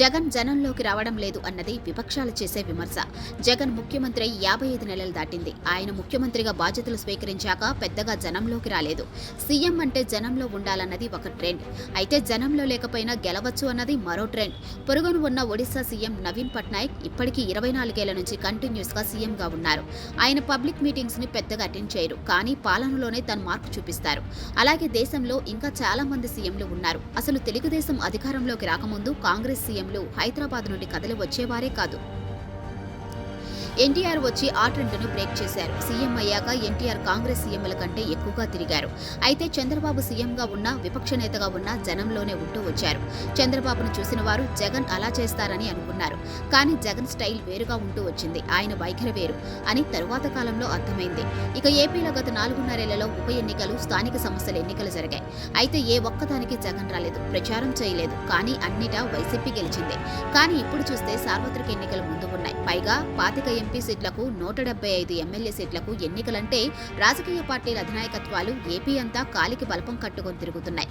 జగన్ జనంలోకి రావడం లేదు అన్నది విపక్షాలు చేసే విమర్శ. జగన్ ముఖ్యమంత్రి యాభై ఐదు నెలలు దాటింది. ఆయన ముఖ్యమంత్రిగా బాధ్యతలు స్వీకరించాక పెద్దగా జనంలోకి రాలేదు. సీఎం అంటే జనంలో ఉండాలన్నది ఒక ట్రెండ్. అయితే జనంలో లేకపోయినా గెలవచ్చు అన్నది మరో ట్రెండ్. పొరుగును ఉన్న ఒడిశా సీఎం నవీన్ పట్నాయక్ ఇప్పటికీ ఇరవై నాలుగేళ్ళ నుంచి కంటిన్యూస్గా సీఎంగా ఉన్నారు. ఆయన పబ్లిక్ మీటింగ్స్ని పెద్దగా అటెండ్ చేయరు. కానీ పాలనలోనే తన మార్పు చూపిస్తారు. అలాగే దేశంలో ఇంకా చాలా మంది సీఎంలు ఉన్నారు. అసలు తెలుగుదేశం అధికారంలోకి రాకముందు కాంగ్రెస్ సీఎం సీఎంలు హైదరాబాద్ నుండి కదలి వచ్చేవారే కాదు. ఎన్టీఆర్ వచ్చి ఆ ట్రెండ్ను బ్రేక్ చేశారు. సీఎం అయ్యాక ఎన్టీఆర్ కాంగ్రెస్ సీఎంల కంటే ఎక్కువగా తిరిగారు. అయితే చంద్రబాబు సీఎంగా ఉన్న విపక్ష నేతగా ఉన్న జనంలోనే ఉంటూ వచ్చారు. చంద్రబాబును చూసిన వారు జగన్ అలా చేస్తారని అనుకున్నారు. కానీ జగన్ స్టైల్ వేరుగా ఉంటూ వచ్చింది. ఆయన వైఖరి వేరు అని తరువాత కాలంలో అర్థమైంది. ఇక ఏపీలో గత నాలుగున్నరేళ్ళలో ఉప ఎన్నికలు స్థానిక సంస్థల ఎన్నికలు జరిగాయి. అయితే ఏ ఒక్కదానికి జగన్ రాలేదు. ప్రచారం చేయలేదు. కానీ అన్నిటా వైసీపీ గెలిచింది. కానీ ఇప్పుడు చూస్తే సార్వత్రిక ఎన్నికలు ముందు ఉన్నాయి. పైగా పాతిక ఎంపీ సీట్లకు నూట డెబ్బై ఐదు ఎమ్మెల్యే సీట్లకు ఎన్నికలంటే రాజకీయ పార్టీల అధినాయకత్వాలు ఏపీ అంతా కాలికి బలపం కట్టుకొని తిరుగుతున్నాయి.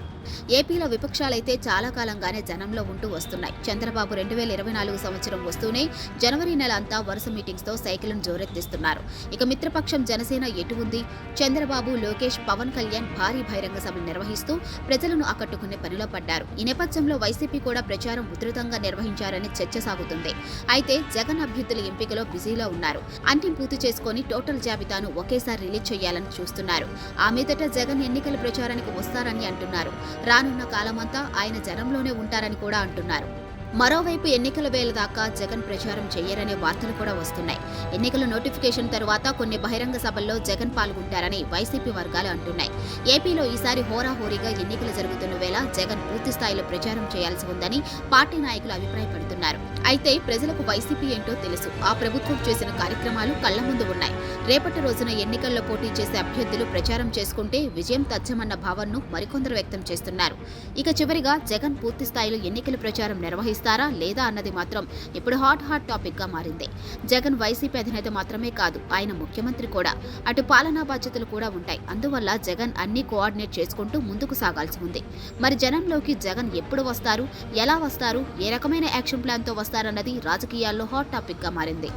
ఏపీలో విపక్షాలైతే చాలా కాలంగానే జనంలో ఉంటూ వస్తున్నాయి. చంద్రబాబు రెండు వేల ఇరవై నాలుగు సంవత్సరం వస్తూనే జనవరి నెల అంతా వరుస మీటింగ్స్తో సైకిల్ను జోరెత్తిస్తున్నారు. ఇక మిత్రపక్షం జనసేన ఎటు ఉంది? చంద్రబాబు లోకేష్ పవన్ కళ్యాణ్ భారీ బహిరంగ సభలు నిర్వహిస్తూ ప్రజలను ఆకట్టుకునే పనిలో పడ్డారు. ఈ నేపథ్యంలో వైసీపీ కూడా ప్రచారం ఉధృతంగా నిర్వహించారని చర్చ సాగుతుంది. అయితే జగన్ అభ్యర్థుల ఎంపికలో బిజీలో ఉన్నారు. అన్ని పూర్తి చేసుకొని టోటల్ జాబితాను ఒకేసారి రిలీజ్ చేయాలని చూస్తున్నారు. ఆ మీదట జగన్ ఎన్నికల ప్రచారానికి వస్తారని అంటున్నారు. రానున్న కాలమంతా ఆయన జనంలోనే ఉంటారని కూడా అంటున్నారు. మరోవైపు ఎన్నికల వేళ దాకా జగన్ ప్రచారం చేయరనే వార్తలు కూడా వస్తున్నాయి. ఎన్నికల నోటిఫికేషన్ తరువాత కొన్ని బహిరంగ సభల్లో జగన్ పాల్గొంటారని వైసీపీ వర్గాలు అంటున్నాయి. ఏపీలో ఈసారి హోరాహోరీగా ఎన్నికలు జరుగుతున్న వేళ జగన్ పూర్తి స్థాయిలో ప్రచారం చేయాల్సి ఉందని పార్టీ నాయకులు అభిప్రాయపడుతున్నారు. అయితే ప్రజలకు వైసీపీ ఏంటో తెలుసు. ఆ ప్రభుత్వం చేసిన కార్యక్రమాలు కళ్ళ ముందు ఉన్నాయి. రేపటి రోజున ఎన్నికల్లో పోటీ చేసే అభ్యర్థులు ప్రచారం చేసుకుంటే విజయం తథ్యమన్న భావనను మరికొందరు వ్యక్తం చేస్తున్నారు. ఇక చివరిగా జగన్ పూర్తి స్థాయిలో ఎన్నికల ప్రచారం నిర్వహిస్తారు. లేదా అన్నది మాత్రం ఇప్పుడు హాట్ హాట్ టాపిక్గా మారింది. జగన్ వైసీపీ అధినేత మాత్రమే కాదు ఆయన ముఖ్యమంత్రి కూడా. అటు పాలనా బాధ్యతలు కూడా ఉంటాయి. అందువల్ల జగన్ అన్ని కోఆర్డినేట్ చేసుకుంటూ ముందుకు సాగాల్సి ఉంది. మరి జనంలోకి జగన్ ఎప్పుడు వస్తారు? ఎలా వస్తారు? ఏ రకమైన యాక్షన్ ప్లాన్తో వస్తారన్నది రాజకీయాల్లో హాట్ టాపిక్గా మారింది.